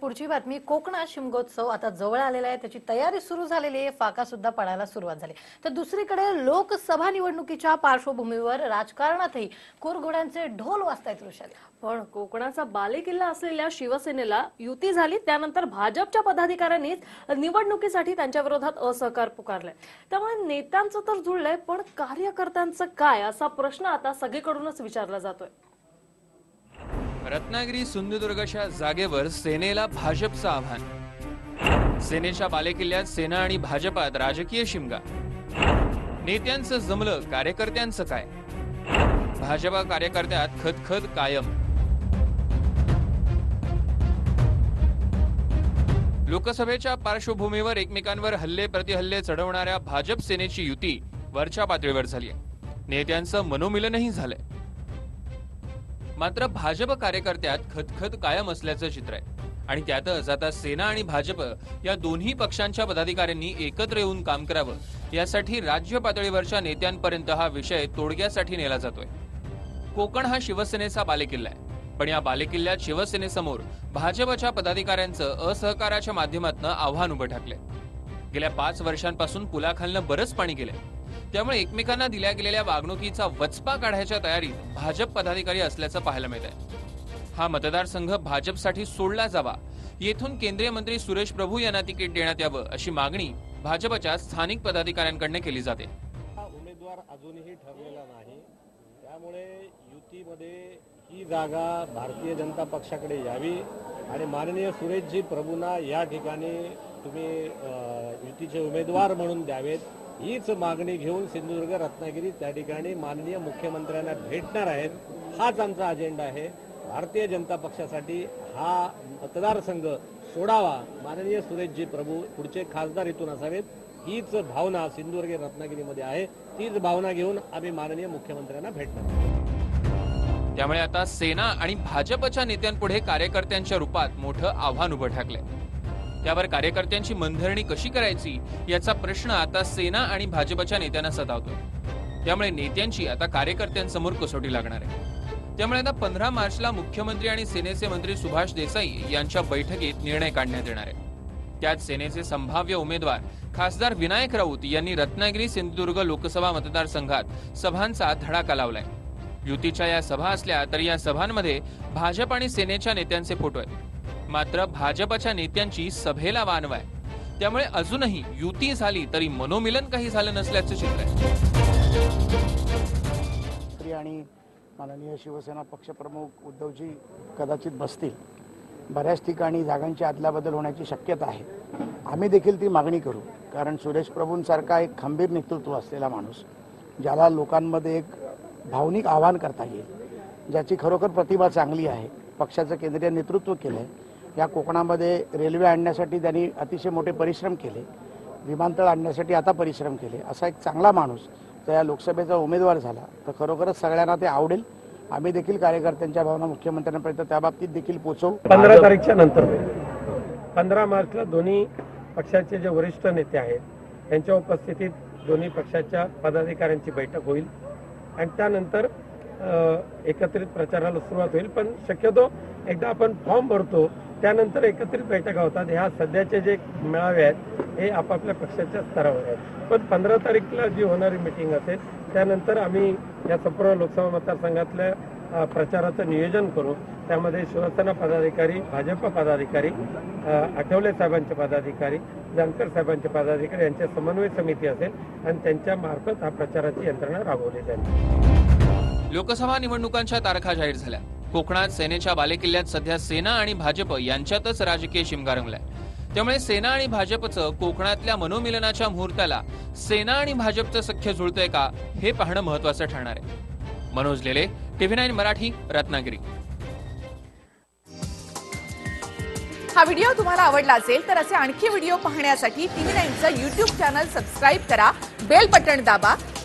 पुढची बातमी कोकणात शिमगोत्सव आता जवळ आलेला आहे. त्याची तयारी सुरू झालेली आहे. फाका सुद्धा पडायला सुरुवात झाली. तर दुसरीकडे लोकसभा निवडणुकीच्या पार्श्वभूमीवर राजकारणातही कुरघोड्यांचे ढोल वाजतायत ऋषाली पण कोकणाचा बालेकिल्ला असलेल्या शिवसेनेला युती झाली. त्यानंतर भाजपच्या पदाधिकाऱ्यांनीच निवडणुकीसाठी त्यांच्या विरोधात असहकार पुकारलाय. त्यामुळे नेत्यांचं तर जुळलंय पण कार्यकर्त्यांचं काय? असा प्रश्न आता सगळीकडूनच विचारला जातोय. रत्नागिरी सिंधुदुर्गच्या जागेवर सेनेला भाजपचं आव्हान. सेनेच्या बालेकिल्ल्यात सेना आणि भाजपात राजकीय शिमगा. नेत्यांचं जमलं कार्यकर्त्यांचं काय? भाजपा कार्यकर्त्यात खदखद कायम. लोकसभेच्या पार्श्वभूमीवर एकमेकांवर हल्ले प्रतिहल्ले चढवणाऱ्या भाजप सेनेची युती वरच्या पातळीवर झाली आहे नेत्यांचं मनोमिलनही झालंय. मात्र भाजप कार्यकर्त्यात खतखत कायम असल्याचं चित्र आहे. आणि त्यातच आता सेना आणि भाजप या दोन्ही पक्षांच्या पदाधिकाऱ्यांनी एकत्र येऊन काम करावं यासाठी राज्य पातळीवरच्या नेत्यांपर्यंत हा विषय तोडग्यासाठी नेला जातोय. कोकण हा शिवसेनेचा बालेकिल्ला आहे. पण या बालेकिल्ल्यात शिवसेनेसमोर भाजपच्या पदाधिकाऱ्यांचं असहकाराच्या माध्यमातून आव्हान उभं ठाकलंय. गेल्या पाच वर्षांपासून पुलाखालनं बरंच पाणी गेलंय. त्यामुळे एकमेकांना दिल्या गेलेल्या वागणुकीचा वचपा काढायच्या तयारीत भाजप पदाधिकारी असल्याचं पाहायला मिळत आहे हा मतदारसंघ भाजपसाठी सोडला जावा. येथून केंद्रीय मंत्री सुरेश प्रभू यांना तिकीट देण्यात यावं अशी मागणी भाजपच्या स्थानिक पदाधिकाऱ्यांकडनं केली जाते. हा उमेदवार अजूनही ठरलेला नाही. त्यामुळे युतीमध्ये ही जागा भारतीय जनता पक्षाकडे यावी आणि माननीय सुरेशजी प्रभूंना या ठिकाणी तुम्ही युतीचे उमेदवार म्हणून द्यावेत हीच मागणी घेऊन सिंधुदुर्ग रत्नागिरी त्या ठिकाणी माननीय मुख्यमंत्र्यांना भेटणार आहेत. हाच आमचा अजेंडा आहे. भारतीय जनता पक्षासाठी हा मतदारसंघ सोडावा. माननीय सुरेशजी प्रभू पुढचे खासदार इथून असावेत. हीच भावना सिंधुदुर्ग रत्नागिरीमध्ये आहे. तीच भावना घेऊन आम्ही माननीय मुख्यमंत्र्यांना भेटणार आहोत. त्यामुळे आता सेना आणि भाजपच्या नेत्यांपुढे कार्यकर्त्यांच्या रूपात मोठं आव्हान उभं ठाकलंय. त्यावर कार्यकर्त्यांची मनधरणी कशी करायची याचा प्रश्न आता सेना आणि भाजपच्या नेत्यांना सतावतोय. त्यामुळे नेत्यांची आता कार्यकर्त्यांसमोर कसोटी लागणार आहे. त्यामुळे आता पंधरा मार्चला मुख्यमंत्री आणि सेनेचे मंत्री सुभाष देसाई यांच्या बैठकीत निर्णय काढण्यात येणार आहे. त्यात सेनेचे संभाव्य उमेदवार खासदार विनायक राऊत यांनी रत्नागिरी सिंधुदुर्ग लोकसभा मतदारसंघात सभांचा धडाका लावलाय. युतीच्या या सभा असल्या तरी या सभांमध्ये भाजप आणि सेनेच्या नेत्यांचे फोटो आहेत. मात्र भाजपच्या नेत्यांची सभेला वानव आहे त्यामुळे अजूनही युती झाली तरी मनोमिलन काही झालं नसल्याचं चित्र आहे. आणि माननीय शिवसेना पक्षप्रमुख उद्धवजी कदाचित बसतील. बऱ्याच ठिकाणी जागांची अदलाबदल होण्याची शक्यता आहे. आम्ही देखील ती मागणी करू कारण सुरेश प्रभूंसारखा एक खंबीर नेतृत्व असलेला माणूस ज्याला लोकांमध्ये एक भावनिक आव्हान करता येईल ज्याची खरोखर प्रतिभा चांगली आहे पक्षाचं केंद्रीय नेतृत्व केलं आहे या कोकणामध्ये रेल्वे आणण्यासाठी त्यांनी अतिशय मोठे परिश्रम केले. विमानतळ आणण्यासाठी आता परिश्रम केले. असा एक चांगला माणूस त्या या लोकसभेचा उमेदवार झाला. तर खरोखरच सगळ्यांना ते आवडेल. आम्ही देखील कार्यकर्त्यांच्या भावना मुख्यमंत्र्यांपर्यंत त्या बाबतीत देखील पोहोचवू. पंधरा तारीखच्या नंतर पंधरा मार्चला दोन्ही पक्षाचे जे वरिष्ठ नेते आहेत त्यांच्या उपस्थितीत दोन्ही पक्षाच्या पदाधिकाऱ्यांची बैठक होईल. आणि त्यानंतर एकत्रित प्रचाराला सुरुवात होईल. पण शक्यतो एकदा आपण फॉर्म भरतो त्यानंतर एकत्रित बैठका होतात. ह्या सध्याचे जे मेळावे आहेत हे आपापल्या पक्षाच्या स्तरावर आहेत. पण पंधरा तारीखला जी होणारी मिटिंग असेल त्यानंतर आम्ही या संपूर्ण लोकसभा मतदारसंघातल्या प्रचाराचं नियोजन करू. त्यामध्ये शिवसेना पदाधिकारी भाजप पदाधिकारी आठवले साहेबांचे पदाधिकारी जानकर साहेबांचे पदाधिकारी यांच्या समन्वय समिती असेल आणि त्यांच्या मार्फत हा प्रचाराची यंत्रणा राबवली जाईल. लोकसभा निवडणुकांच्या तारखा जाहीर झाल्या. कोकणात सेनेच्या बालेकिल्ल्यात सध्या सेना आणि भाजप यांच्यातच राजकीय शिमगा रंगलाय. त्यामुळे सेना आणि भाजपचं कोकणातल्या मनोमिलनाच्या मुहूर्ताला सेना आणि भाजपचं सख्य जुळतंय का हे पाहणं महत्वाचं ठरणार आहे. Manoj Lele TV nine Marathi Ratnagiri. हा व्हिडिओ तुम्हाला आवडला असेल तर असे आणखी व्हिडिओ पाहण्यासाठी टीव्ही नाईनचं युट्यूब चॅनल सबस्क्राईब करा बेल बटन दाबा